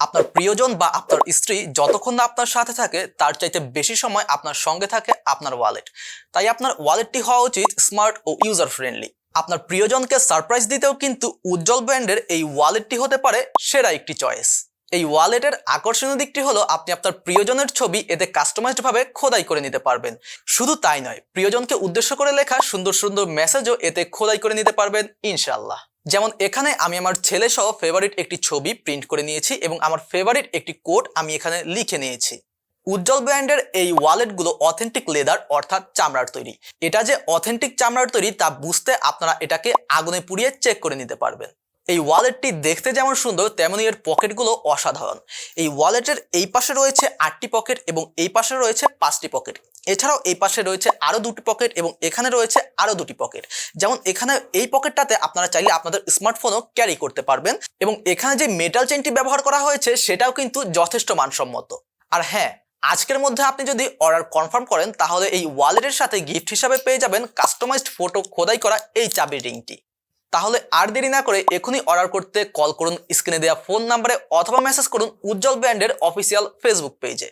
আপনার প্রিয়জন বা আপনার স্ত্রী যতক্ষণ না আপনার সাথে থাকে, তার চাইতে বেশি সময় আপনার সঙ্গে থাকে আপনার ওয়ালেট তাই আপনার ওয়ালেটটি হওয়া উচিত স্মার্ট ও ইউজার ফ্রেন্ডলি আপনার প্রিয়জনকে সারপ্রাইজ দিতেও কিন্তু উজ্জ্বল ব্র্যান্ডের এই ওয়ালেটটি হতে পারে সেরা একটি চয়েস এই ওয়ালেটের আকর্ষণীয় দিকটি হলো, আপনি আপনার প্রিয়জনের ছবি এতে কাস্টমাইজড ভাবে খোদাই করে নিতে পারবেন। শুধু তাই নয়, প্রিয়জনকে উদ্দেশ্য করে লেখা সুন্দর সুন্দর মেসেজও এতে খোদাই করে নিতে পারবেন ইনশাল্লাহ যেমন এখানে আমি আমার ছেলে সহ ফেভারিট একটি ছবি প্রিন্ট করে নিয়েছি এবং আমার ফেভারিট একটি কোড আমি এখানে লিখে নিয়েছি। উজ্জ্বল ব্র্যান্ডের এই ওয়ালেটগুলো অথেন্টিক লেদার অর্থাৎ চামড়ার তৈরি। এটা যে অথেন্টিক চামড়ার তৈরি তা বুঝতে আপনারা এটাকে আগুনে পুড়িয়ে চেক করে নিতে পারবেন। এই ওয়ালেটটি দেখতে যেমন সুন্দর, তেমনি এর পকেটগুলো অসাধারণ। এই ওয়ালেটের এই পাশে রয়েছে আটটি পকেট এবং এই পাশে রয়েছে পাঁচটি পকেট এছাড়াও এই পাশে রয়েছে আরও দুটি পকেট এবং এখানে রয়েছে আরও দুটি পকেট যেমন এখানে এই পকেটটাতে আপনারা চাইলে আপনাদের স্মার্টফোনও ক্যারি করতে পারবেন এবং এখানে যে মেটাল চেনটি ব্যবহার করা হয়েছে, সেটাও কিন্তু যথেষ্ট মানসম্মত। আর হ্যাঁ আজকের মধ্যে আপনি যদি অর্ডার কনফার্ম করেন, তাহলে এই ওয়ালেটের সাথে গিফট হিসাবে পেয়ে যাবেন কাস্টমাইজড ফটো খোদাই করা এই চাবি রিংটি। তাহলে আর দেরি না করে এখনই অর্ডার করতে কল করুন স্ক্রিনে দেওয়া ফোন নাম্বারে অথবা মেসেজ করুন উজ্জ্বল ব্র্যান্ডের অফিসিয়াল ফেসবুক পেজে